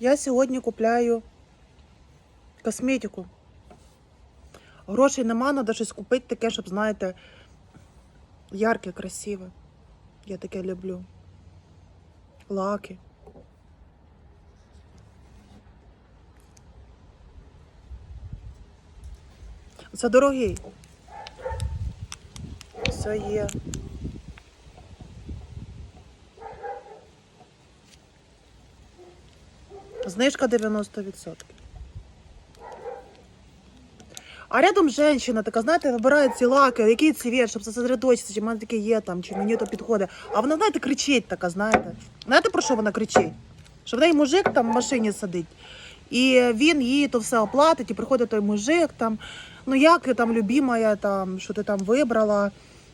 Я сьогодні купляю косметику. Грошей нема, треба щось купити таке, щоб, знаєте, ярке, красиве. Я таке люблю. Лаки. Це дорогий. Все є. Знижка 90%. А рядом жінка така, знаєте, вибирає ці лаки, який цвіт, щоб зосередочитися, чи в мене таке є там, чи мені то підходить. А вона, знаєте, кричить така, знаєте. Знаєте, про що вона кричить? Що в неї мужик там в машині сидить. І він їй то все оплатить, і приходить той мужик там. Ну як там, любімая, там, що ти там вибрала,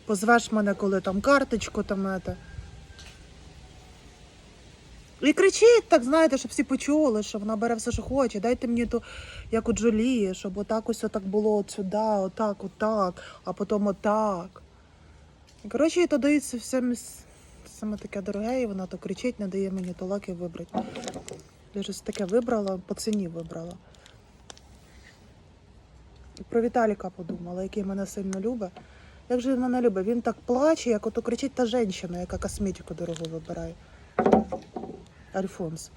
позвеш мене, коли там карточку там. Это. І кричить так, знаєте, щоб всі почули, що вона бере все, що хоче. Дайте мені ту, як у Джолії, щоб отак ось отак було от сюди, отак, отак, а потім отак. І, коротше, їй то дається все саме таке дороге, і вона то кричить, не дає мені то лаки вибрати. Я щось таке вибрала, по ціні вибрала. Про Віталіка подумала, який мене сильно любить. Як же він мене любить? Він так плаче, як ото кричить та жінка, яка косметику дорогу вибирає. reforms.